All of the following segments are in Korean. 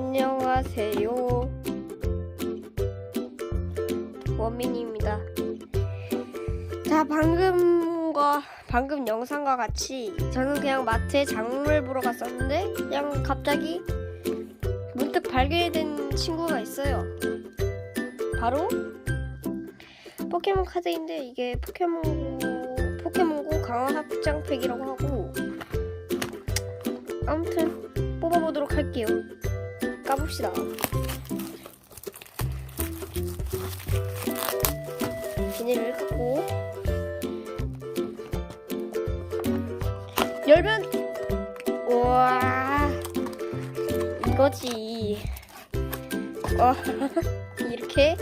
안녕하세요. 원민입니다. 자, 방금과 방금 영상과 같이 저는 그냥 마트에 작물을 보러 갔었는데 그냥 갑자기 문득 발견된 친구가 있어요. 바로 포켓몬 카드인데 이게 포켓몬고 포켓몬고 강화 확장팩이라고 하고 아무튼 뽑아보도록 할게요. 까봅시다. 비닐을 깎고 열면 우와 이거지. 와 이렇게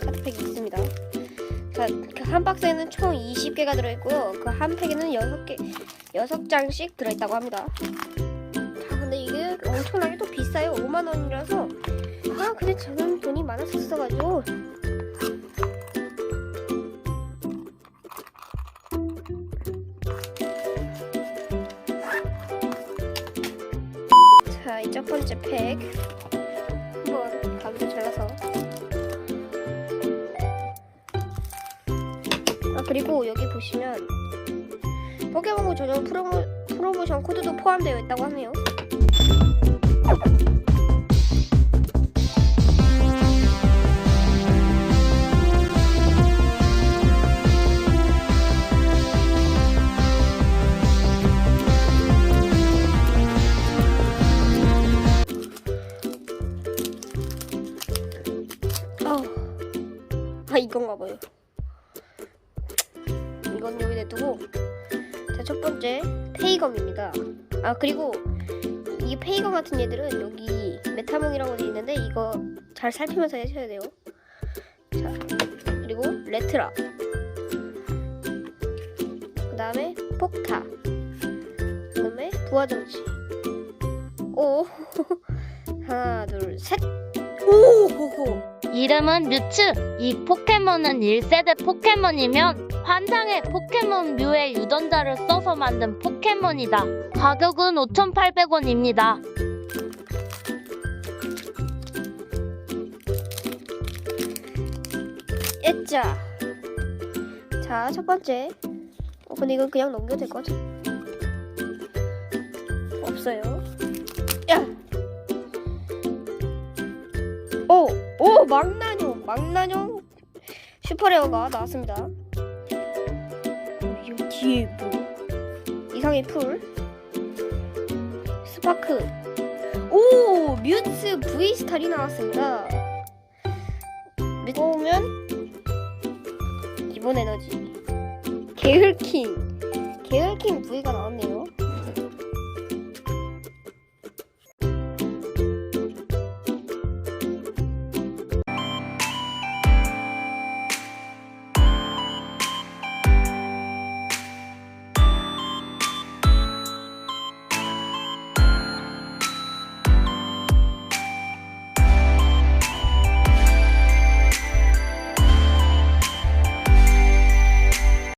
카드팩이 있습니다. 자, 그한 박스에는 총 20개가 들어있고요. 그 한 팩에는 6개, 6장씩 들어있다고 합니다. 아, 근데 이게 엄청나게 또 비싸요. 5만 원이라서. 아, 근데 저는 돈이 많았었어가지고. 자, 이 첫 번째 팩. 한번 가위로 잘라서. 아, 그리고 여기 보시면 포켓몬고 전용 프로모, 프로모션 코드도 포함되어 있다고 하네요. 아, 아 이건가 봐요. 이건 여기 냅두고 자, 첫 번째 페이검입니다. 아 그리고 이 페이검 같은 얘들은 여기 메타몽이라고 돼 있는데 이거 잘 살피면서 하셔야 돼요. 자 그리고 레트라. 그 다음에 폭타. 그 다음에 부하정치. 오 하나 둘 셋. 오 호호. 이름은 뮤츠. 이 포켓몬은 1세대 포켓몬이면 환상의 포켓몬 묘의 유전자를 써서 만든 포켓몬이다. 가격은 5,800원입니다. 예짜. 자, 첫 번째. 어, 근데 이건 그냥 넘겨도 될 것 같아. 없어요. 망나뇽! 망나뇽 슈퍼레어가 나왔습니다. 이 뒤에 뭐? 이상의 풀. 스파크. 오! 뮤츠 V스타리 나왔습니다. 보면 기본 에너지 게을킹 게을킹 V가 나왔네요